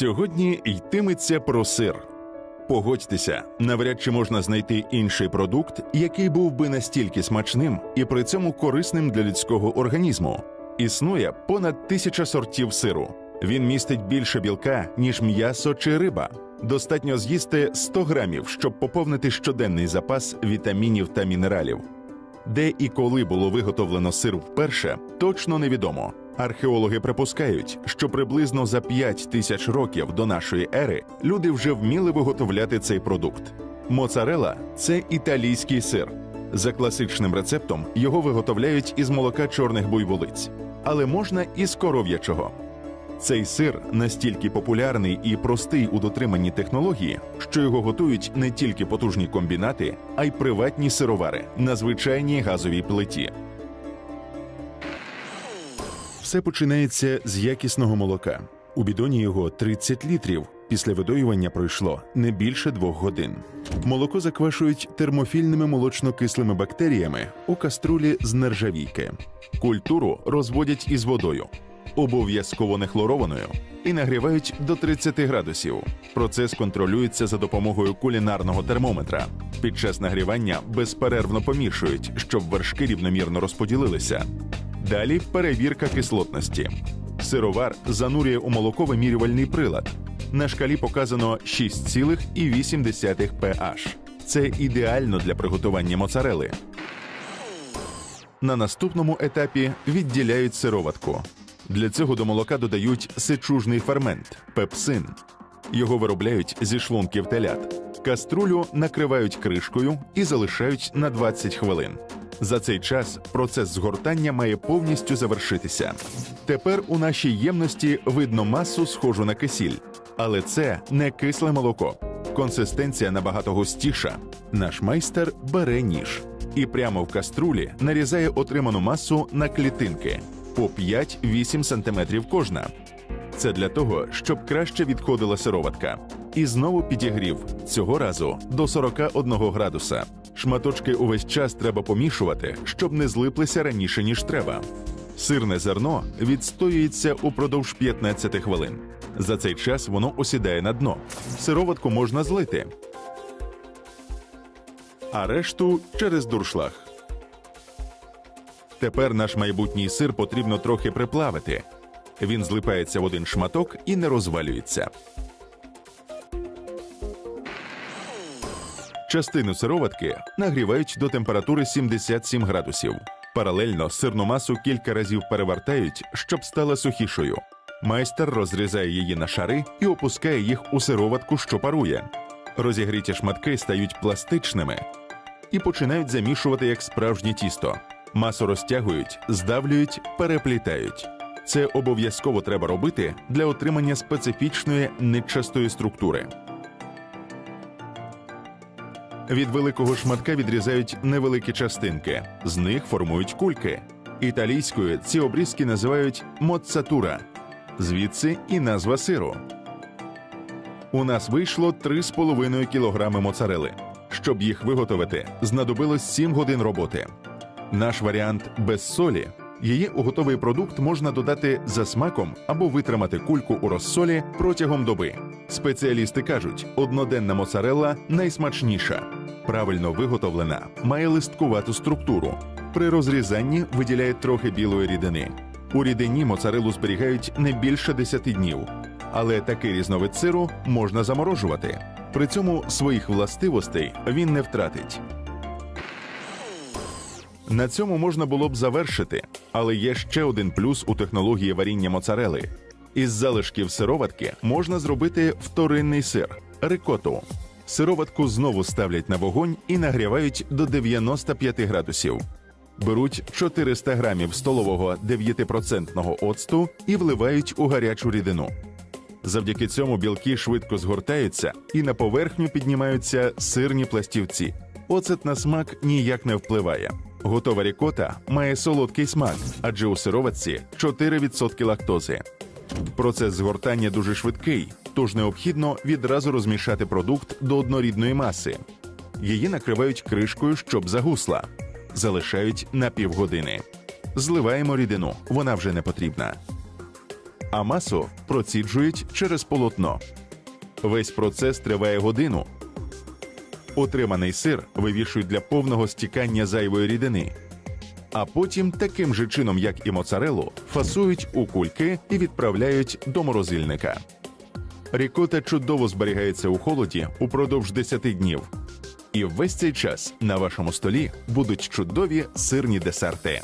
Сьогодні йтиметься про сир. Погодьтеся, навряд чи можна знайти інший продукт, який був би настільки смачним і при цьому корисним для людського організму. Існує понад тисяча сортів сиру. Він містить більше білка, ніж м'ясо чи риба. Достатньо з'їсти 100 грамів, щоб поповнити щоденний запас вітамінів та мінералів. Де і коли було виготовлено сир вперше, точно невідомо. Археологи припускають, що приблизно за 5 тисяч років до нашої ери люди вже вміли виготовляти цей продукт. Моцарела це італійський сир. За класичним рецептом його виготовляють із молока чорних буйволиць, але можна і з коров'ячого. Цей сир настільки популярний і простий у дотриманні технології, що його готують не тільки потужні комбінати, а й приватні сировари на звичайній газовій плиті. Все починається з якісного молока. У бідоні його 30 літрів. Після видоювання пройшло не більше двох годин. Молоко заквашують термофільними молочно-кислими бактеріями у каструлі з нержавійки. Культуру розводять із водою, обов'язково не хлорованою, і нагрівають до 30 градусів. Процес контролюється за допомогою кулінарного термометра. Під час нагрівання безперервно помішують, щоб вершки рівномірно розподілилися. Далі перевірка кислотності. Сировар занурює у молоко вимірювальний прилад. На шкалі показано 6,8 pH. Це ідеально для приготування моцарели. На наступному етапі відділяють сироватку. Для цього до молока додають сечужний фермент пепсин. Його виробляють зі шлунків телят. Каструлю накривають кришкою і залишають на 20 хвилин. За цей час процес згортання має повністю завершитися. Тепер у нашій ємності видно масу, схожу на кисіль, але це не кисле молоко. Консистенція набагато густіша. Наш майстер бере ніж і прямо в каструлі нарізає отриману масу на клітинки по 5-8 см кожна. Це для того, щоб краще відходила сироватка. І знову підігрів цього разу до 41 градуса. Шматочки увесь час треба помішувати, щоб не злиплися раніше ніж треба. Сирне зерно відстоюється упродовж 15 хвилин. За цей час воно осідає на дно. Сироватку можна злити, а решту через дуршлаг. Тепер наш майбутній сир потрібно трохи приплавити. Він злипається в один шматок і не розвалюється. Частину сироватки нагрівають до температури 77 градусів. Паралельно сирну масу кілька разів перевертають, щоб стала сухішою. Майстер розрізає її на шари і опускає їх у сироватку, що парує. Розігріті шматки стають пластичними і починають замішувати як справжнє тісто. Масу розтягують, здавлюють, переплітають. Це обов'язково треба робити для отримання специфічної нитчастої структури. Від великого шматка відрізають невеликі частинки, з них формують кульки. Італійською ці обрізки називають моццатура, звідси і назва сиру. У нас вийшло 3,5 кілограми моцарели. Щоб їх виготовити, знадобилось 7 годин роботи. Наш варіант без солі. Її у готовий продукт можна додати за смаком або витримати кульку у розсолі протягом доби. Спеціалісти кажуть, одноденна моцарелла найсмачніша. Правильно виготовлена, має листкувату структуру. При розрізанні виділяє трохи білої рідини. У рідині моцарелу зберігають не більше 10 днів, але такий різновид сиру можна заморожувати. При цьому своїх властивостей він не втратить. На цьому можна було б завершити, але є ще один плюс у технології варіння моцарели. Із залишків сироватки можна зробити вторинний сир рикоту. Сироватку знову ставлять на вогонь і нагрівають до 95 градусів. Беруть 400 грамів столового 9% оцту і вливають у гарячу рідину. Завдяки цьому білки швидко згортаються і на поверхню піднімаються сирні пластівці. Оцет на смак ніяк не впливає. Готова рікота має солодкий смак, адже у сироватці 4% лактози. Процес згортання дуже швидкий, тож необхідно відразу розмішати продукт до однорідної маси. Її накривають кришкою, щоб загусла. Залишають на півгодини. Зливаємо рідину, вона вже не потрібна. а масу проціджують через полотно. Весь процес триває годину. Отриманий сир вивішують для повного стікання зайвої рідини. А потім таким же чином, як і моцарелу, фасують у кульки і відправляють до морозильника. Рікота чудово зберігається у холоді упродовж 10 днів. І весь цей час на вашому столі будуть чудові сирні десерти.